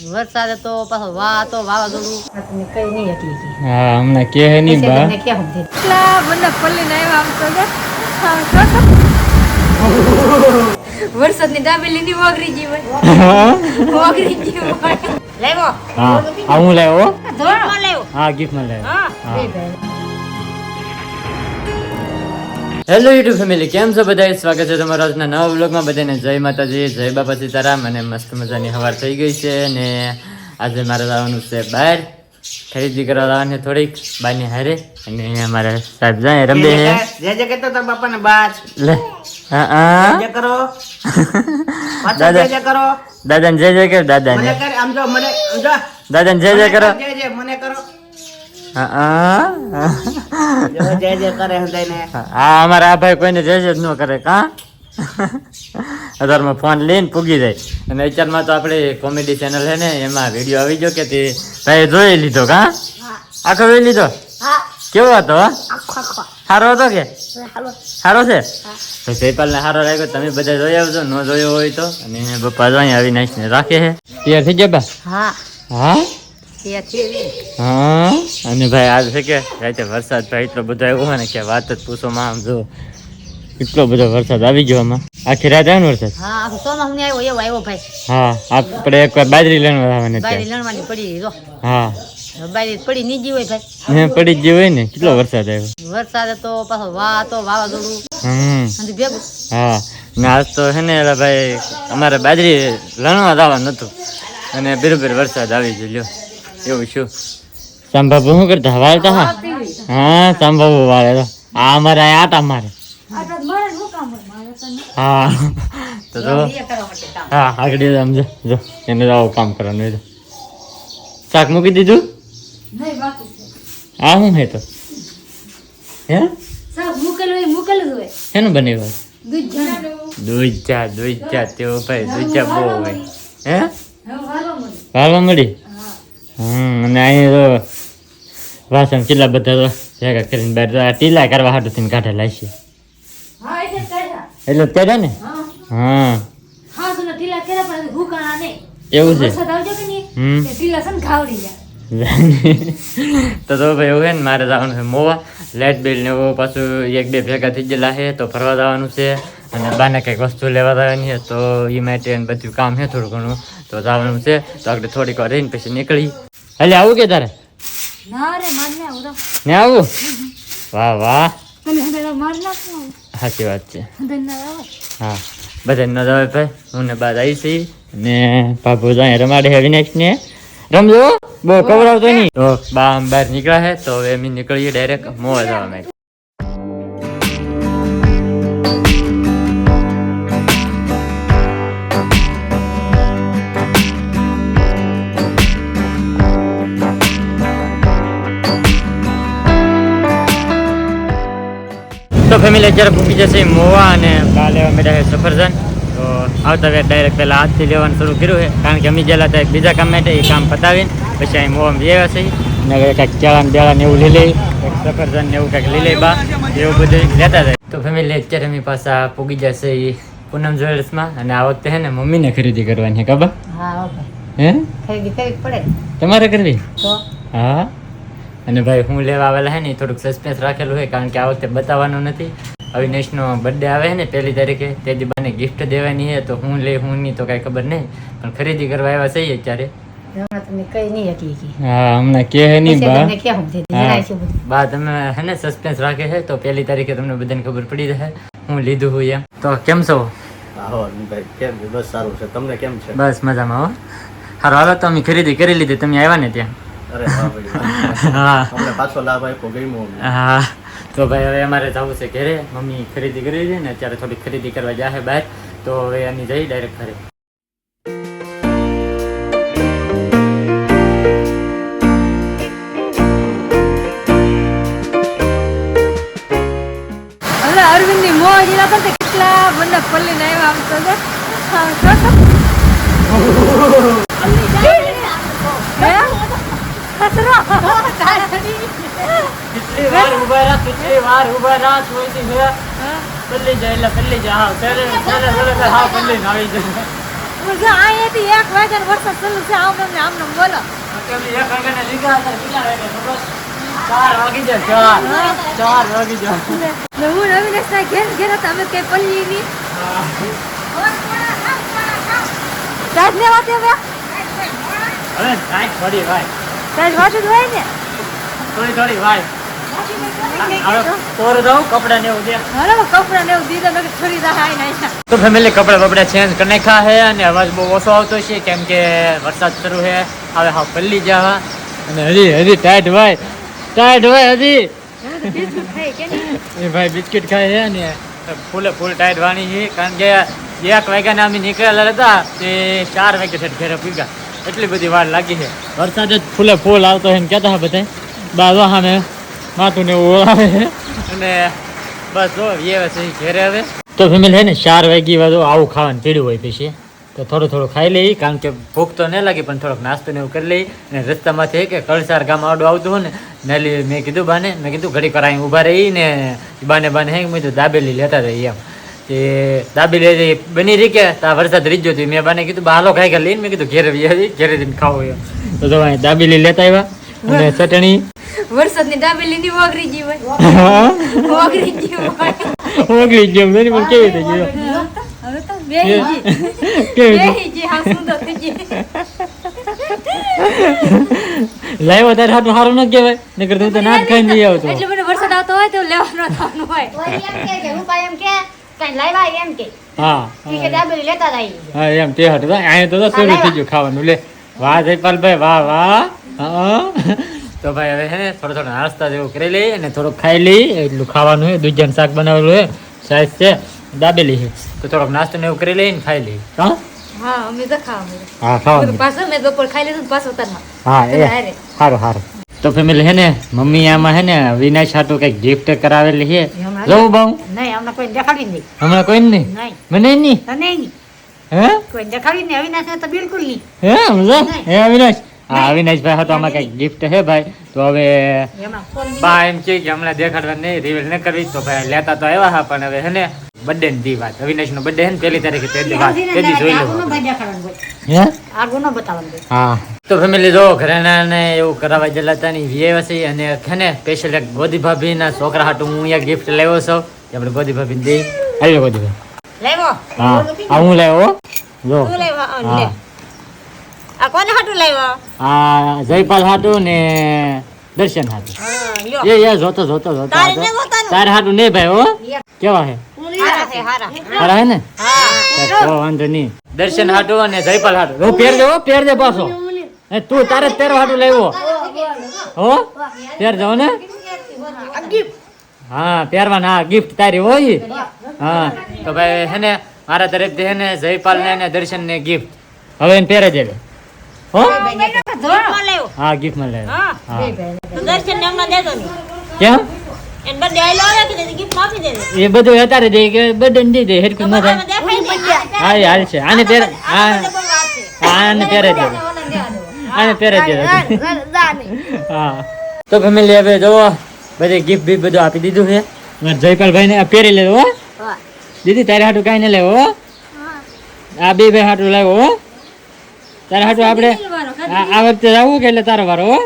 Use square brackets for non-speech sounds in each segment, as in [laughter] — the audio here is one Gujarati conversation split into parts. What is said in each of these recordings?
વરસાદ તો પાછો વા તો વાવાઝોડું. કઈ નહીં હતી હા અમને કે નહીં બા. તમને કે સમજે? એટલા મને પલ્લીને આવ્યા આમ તો જો. હા, જો તો. ની વગરી જી હોય. વગરી જી હોય. લાવ્યો? હા હું લાવ્યો? હા ગિફ્ટમાં લાવ્યો. હા. હેલો યુટ્યુબ ફેમિલી કેમ છો બધા સ્વાગત છે તમારા આજના નવા વ્લોગમાં. બધાને જય માતાજી જય બાપા સીતારામ અને મસ્ત મજાની હવાર થઈ ગઈ છે અને આજે મારે જવાનું છે બહાર. ખરીદી કરવા જવાની થોડીક બાની હારે. અને અમારે સાહેબ જાય રમે છે. જે જે કહેતો હતા બાપાને બાજ. લે હા હા. જે કરો. દાદા. જે જે કરો. દાદાને જય કે કર મને કર આમ જો મને જો. દાદાને જય જય કરો જે જે મને કરો. હા હા. જો જે જે કરે હૃદયને હા અમારા આ ભાઈ કોઈને જય જય જ ન કરે કા? અત્યારમાં ફોન લઈને પૂગી જાય. અને અત્યારમાં તો આપણે કોમેડી ચેનલ છે ને એમાં વીડિયો આવી ગયો કે તે ભાઈ જોઈ લીધો કા? આખો જોઈ લીધો? કેવો હતો સારો હતો કે? સારો છે? તો જયપાલ ને સારો રાખ્યો તમે બધા જોઈ આવજો ન જોયો હોય તો. અને પપ્પા જો આવી નાખીને રાખે છે. તૈયાર થઈ ગયા બા? હા. હા? હા? અને ભાઈ આજ છે કે રાતે વરસાદ ભાઈ એટલો બધો આવ્યો ને કે વાત જ પૂછો માં આમ જો એટલો બધો વરસાદ આવી ગયો આમાં. આખી રાત આવ્યો વરસાદ? હા હું હા આપણે એક વાર બાજરી આવવાની બારી લણવાની પડી હા. પડી નીજી હોય ભાઈ. ને પડી જ હોય ને કેટલો વરસાદ આવ્યો? વરસાદ તો પાછો વા તો વાવાઝોડું. હમ. ભેગું. હા. ને આજ તો છે ને ભાઈ અમારે બાજરી લણવા જવાનું હતું. અને બરોબર વરસાદ આવી ગયો. લ્યો એવું શું સાંભાબુ શું કરતા વાળતા હા. હા સંભાબુ વાળે તો. આ અમારે આ તા મારે. હા. તો જો. એ કરવા માટે કામ. હા આગળ સમજો જો. એને આવું કામ કરવાનું એ તો. શાક મૂકી દીધું? હા હું આ શું હે તો? હે? સાવ મૂકેલું હોય, મૂકેલું હોય. શેનું બનાવ્યું હોય? દૂધ ચા દૂધ ચા તેવો ભાઈ દૂધ ચા બહુ હોય. હે? હવે વાલો મળે. અને અહીંયા તો વાસણ કેટલા બધા તો ભેગા કરીને બહાર આ ટીલા કરવા હાટું થઈને કાઢે લાવશે એટલે ત્યારે ને? હા. કર્યા. એવું છે? તે. તો તો ભાઈ એવું છે ને મારે જવાનું છે મોવા. લાઇટ બિલ ને એવું પાછું એક બે ભેગા થઈ ગયેલા છે તો ફરવા જવાનું છે. અને બાને કંઈક વસ્તુ લેવા જવાની છે તો એ માટે બધું કામ છે થોડું ઘણું. તો જવાનું છે તો આપણે થોડીક વાર રહીને પછી નીકળી. એટલે આવું કે તારે? ના રે, માર ના આવું તો. ને આવું? વાહ વાહ. તને હંધાઈ માર નાખું. સાચી વાત છે. ના હા. બધા ન જવાય ભાઈ. હું ને બાદ આવી છી. ને બાપુ જાય રમાડે હે વિનેશ ને. રમજો. બહુ કવરાવતો નહીં. તો બા બહાર નીકળ્યા હે તો હવે અમે નીકળીએ ડાયરેક્ટ મોવા જવા માટે. તો ફેમિલી અત્યારે પૂકી જશે મોવા અને બા લેવા મેળા છે સફરજન. તો આવતા વેર ડાયરેક્ટ પહેલાં હાથથી લેવાનું શરૂ કર્યું છે. કારણ કે અમે ગયેલા હતા એક બીજા કામ માટે એ કામ પતાવીને પછી અહીં મોવામાં ગયા છે. ને કાંઈક ચાળા ને બેળા ને એવું લઈ લઈ સફરજન ને એવું કાંઈક લઈ લઈ બા એવું બધું લેતા જાય તો ફેમિલી અત્યારે અમે પાછા પૂગી જશે એ પૂનમ જ્વેલર્સમાં અને આ વખતે હે ને મમ્મીને ખરીદી કરવાની ખબર? હા હે? ખરીદી કરવી પડે. તમારે કરવી? તો? હા. અને ભાઈ હું લેવા આવેલા હે ને થોડુંક સસ્પેન્સ રાખેલું છે કારણ કે આ વખતે બતાવવાનું નથી. અવિનેશનો બર્થડે આવે ને પહેલી તારીખે તે દીબાને ગિફ્ટ દેવાની છે તો હું લે હું નહીં તો કાંઈ ખબર નહીં. પણ ખરીદી કરવા આવ્યા છીએ બધું. બા તમે હે ને સસ્પેન્સ રાખે છે તો પહેલી તારીખે તમને બધાને ખબર પડી જશે હું લીધું હું એમ. તો કેમ છો? કેમ? બસ સારું છે. તમને કેમ છે? બસ મજામાં હો. હારો હાલો તો અમે ખરીદી કરી લીધી. તમે આવ્યા ને ત્યાં. હા [laughs] પાછો લાભ આપ્યો ગમ્યો હા તો ભાઈ હવે અમારે જવું છે ઘરે. મમ્મી ખરીદી કરી છે ને અત્યારે થોડી ખરીદી કરવા જાય બહાર. તો હવે એની જઈ ડાયરેક્ટ ઘરે. કેટલા અરવિંદની મોં ને આવ્યા આવતો તો [laughs] કેટલી વાર ઊભા રાખ કેટલી વાર ઊભા રાખ જોઈતી છે પલ્લી જાય એટલે પલ્લી જાય. હા ત્યારે ત્યારે ત્યારે હા પલ્લી આવી જાય. પણ અહીંયાથી એક વાગ્યા વરસાદ ચાલુ છે આમ ને આમ ને આમ બોલો. ચાર વાગી જાય ચાર. ચાર વાગી જાય. ને હું અવિનાશ ના ઘેર ઘેર હતા અમે કઈ પલ્લી ની દે હવે? હવે નાઈટ થોડી ભાઈ ચાર્જ વાંચું હોય ને? થોડી થોડી ને? ને તો ફેમિલી કપડા બપડા ચેન્જ કરી નાખ્યા છે અને અવાજ બહુ ઓછો આવતો છે કેમ કે વરસાદ શરૂ છે. હવે હા પલ્લી જવા. અને હજી હજી ટાઈટ ભાઈ. ટાઈટ ભાઈ હજી. એ ભાઈ બિસ્કિટ ખાય છે ને ફૂલે ફૂલ ટાઈટ વાણી છે કારણ કે એક વાગ્યાના અમે નીકળેલા હતા તે ચાર વાગ્યા ઠેઠ ઘેરે પૂગ્યા એટલી બધી વાર લાગી છે. વરસાદ જ ફૂલે ફૂલ આવતો હોય ને કહેતા હતા બધા. બાજુ સામે માથું ને એવું આવે છે. અને બસ જો એ છે ઘેરે હવે. તો ફેમિલી છે ને ચાર વાગી વાળું આવું ખાવાનું પીડ્યું હોય પછી. તો થોડું થોડું ખાઈ લઈ કારણ કે ભૂખ તો નહીં લાગી પણ થોડોક નાસ્તો ને એવું કરી લઈ. અને રસ્તામાંથી કે કળસાર ગામ આવડું આવતું હોય ને નાલી મેં કીધું બાને મેં કીધું ઘડી અહીં ઊભા રહી ને બાને બાને હે મેં કીધું દાબેલી લેતા રહી એમ. તે દાબેલી બની રહી કે તા વરસાદ રીજો હતી મેં બાને કીધું બાલો ખાઈ ખાઈ લઈને. મેં કીધું ઘેર આવી ઘેરે જઈને ખાવું એમ. તો જો અહીં દાબેલી લેતા આવ્યા અને ચટણી વરસાદની દાબેલી ની વગરી ગઈ હોય. [laughs] વગરી ગઈ હોય. ઓગળી ગયો મેરી પણ કેવી થઈ ગયો હવે તો બેહી જી [laughs] કેવી રીતે હા સુંદર થઈ જી લાવ્યો ત્યારે હાટું સારું ન કહેવાય. નકર તો હું તો ના ખાઈ ખાઈને આવતો. એટલે મને વરસાદ આવતો હોય તો લેવાનો થવાનું હોય. એમ કે કે હું એમ કે કઈ લાવ્યા એમ કે? હા કે દાબેલી લેતા જાય હા એમ તે હતું અહીંયા તો તો શરૂ થઈ ગયું ખાવાનું. લે વાહ જયપાલભાઈ વાહ વાહ. હા તો ભાઈ હવે હે થોડો થોડો નાસ્તા જેવું કરી લઈ અને થોડુંક ખાઈ લઈ એટલું ખાવાનું હોય દૂધિયાનું શાક બનાવેલું હોય સાઈઝ છે દાબેલી છે તો થોડોક નાસ્તો ને એવું કરી લઈ ને ખાઈ લઈ હા? હા અમે તો ખાવા હા ખાવાનું પાછો મેં બપોર ખાઈ લીધું પાછો ઉતારમાં હા એ. સારું સારું તો ફેમિલી હે ને મમ્મી આમાં હે ને વિનાશ હાટુ કંઈક ગિફ્ટ કરાવેલી છે જોઉં બહુ? નહીં હમણાં કોઈ દેખાડી નહીં. હમણાં કોઈ નહીં? મને નહીં? તને નહીં. હે? કોઈ દેખાડી નહીં અવિનાશ તો બિલકુલ નહીં. હે સમજો? હે અવિનાશ? હા અવિનાશભાઈ હતો આમાં કંઈક ગિફ્ટ હે ભાઈ. તો હવે બા એમ છે કે હમણાં દેખાડવા નહીં રિવીલ ન કરવી. તો ભાઈ લેતા તો આવ્યા હા પણ હવે હે ને બર્થડે ની દી વાત. અવિનાશ નો બર્થડે ને પહેલી તારીખે તે દી વાત. તે દી જોઈ લો. લેવું હે? આગળ ન બતાવવાનું હા. તો ફેમિલી જો ઘરેણા ને એવું કરાવવા ગયેલા હતા ને વ્યવ અને ખને ને સ્પેશિયલ એક ગોદી ભાભી ના છોકરા હાટુ હું અહીંયા ગિફ્ટ લેવો છું. આપણે ગોદી ભાભી ને દઈ. આવી ગોદી ભાઈ લેવો? હા. આ હું લેવો? જો. તું લેવો? લે હા. આ કોને હાટુ લેવો? આ જયપાલ હાટુ ને દર્શન હાટુ. એ યાર જોતો જોતો જોતો. તારે હાટું નહીં ભાઈ હો. કેવા હે? છે હારા. હારા હે ને? હા. તો વાંધો નહીં. દર્શન હાટુ અને જયપાલ હાટો. હું પહેર દેવો હો પહેર દે પાછો. એ તું તારે પહેરવા હાટું લેવો હો પહેર જાવ ને? હા પહેરવાના હા ગિફ્ટ તારી હોય હા તો ભાઈ હે ને મારા તરફથી હે ને જયપાલ ને દર્શન ને ગિફ્ટ હવે એને પહેરે દેવે હો? હા ગિફ્ટમાં લેવો હા દર્શન ને હમણાં દેજો ને. કેમ? એ બધું અત્યારે દે કે બર્થડે દે દે હેરકું ન થાય હા એ હાલ છે. આને પહેરે હા. આને પહેરે દે. આને પહેરે દે. હા તો ફેમિલી હવે જોવો બધી ગિફ્ટ બી બધું આપી દીધું છે. જયપાલભાઈ ને પહેરી લેવો હો. દીદી તારે હાટું કાંઈ ન લેવો હો. આ બે ભાઈ હાટું લાવો હો. તારે હાટું આપણે આ આ વખતે જવું કે એટલે તારો વારો હો.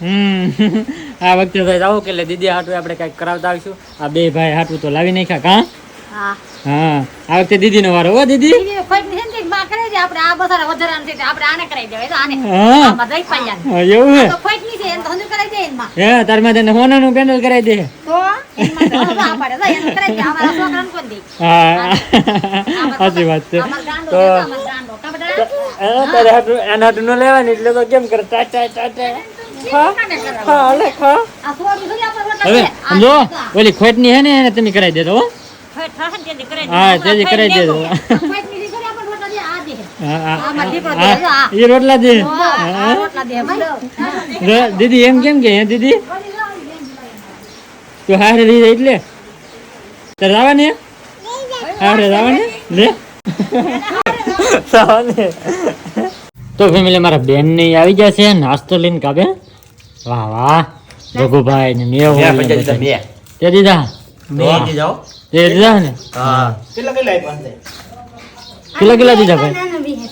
હમ. આ વખતે ભાઈ જવું કે દીદી હાટું આપણે કાંઈક કરાવતા આવીશું. આ બે ભાઈ હાટું તો લાવી નાખ્યા કા? હા. આ વખતે વારો દીદી. ને છે ને માં કરાવી દે આપણે. આ બધા વધારાનું છે તે આપણે આને કરાવી દેવાય. તો આને. હા. આમાં દઈ પાડ્યા હા, એવું હે. તો કોઈ ની છે એને તો હંધુર કરાવી દે એમાં. હે તારમાં તને હોનાનું પેનલ કરાવી દે. તો એમાં તો હંધુર આ પાડે. તો એને કરાવી દે. અમારા છોકરાને કોણ દે હા. સાચી વાત છે. તો એના હાટું ન લેવાની એટલે તો કેમ કરે? ટાટા ટાટા ખા? ખા લે ખા? આ થોડી થોડી આપણે વટા હવે જો ઓલી ખોટની હે ને એને તમે કરાવી દેજો હો. હા આપણા કરાવી દેતો લેવો. ફેટની દીકરી આપણે વટા દે, આ દે. હા, હા, આમાં દીકરો દે, હા, જો આ. ઈ રોટલા દે દીદી એમ કેમ કે દીદી? તું હારે દીધી એટલે. તારે જવાની હારે રાવાની? લે. તો ફેમિલી મારા બેન ને આવી ગયા છે નાસ્તો લઈને કાબે. વાહ વાહ રઘુભાઈ ને મેહુલ ને બધા. તે દીધા તે દીધા ને હા કેટલા કેટલા દીધા ભાઈ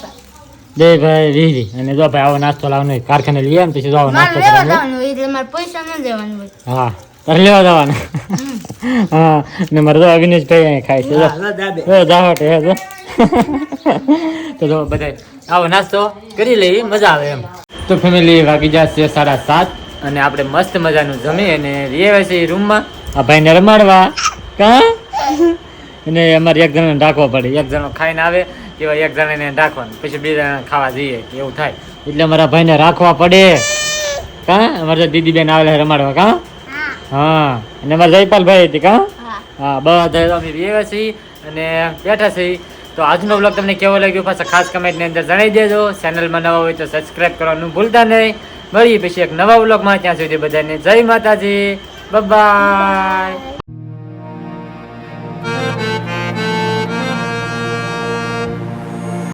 દે ભાઈ વીરી અને જો ભાઈ આવો નાસ્તો લાવવાનો. કારખાને લઈએ ને પછી આવો નાસ્તો કરવાનો પૈસા ન દેવાનું હા તારે લેવા જવાનું હા ને મારે તો અગ્નિશભાઈ અહીં ખાય છે જો જો જાવટ હે જો તો જો બધા આવો નાસ્તો કરી લઈએ મજા આવે એમ તો ફેમિલી વાગી જશે સાડા સાત અને આપણે મસ્ત મજાનું જમી અને રહીએ છીએ રૂમમાં આ ભાઈને રમાડવા. કા? અને અમારે એક જણાને ઢાંકવા પડે. એક જણો ખાઈને આવે એવા એક જણાને રાખવાનું પછી બે જણા ખાવા જઈએ એવું થાય. એટલે અમારા ભાઈને રાખવા પડે. કા? અમારે તો દીદી બેન આવેલા રમાડવા કા? હા. અને અમારે જયપાલભાઈ હતી કા? હા. બધા અમે રહ્યા છીએ અને બેઠા છીએ. તો આજનો બ્લોગ તમને કેવો લાગ્યો પાછા ખાસ કમેન્ટની અંદર જણાવી દેજો. ચેનલમાં નવા હોય તો સબસ્ક્રાઈબ કરવાનું ભૂલતા નહીં. મળીએ પછી એક નવા બ્લોગમાં ત્યાં સુધી બધાને જય માતાજી. બાય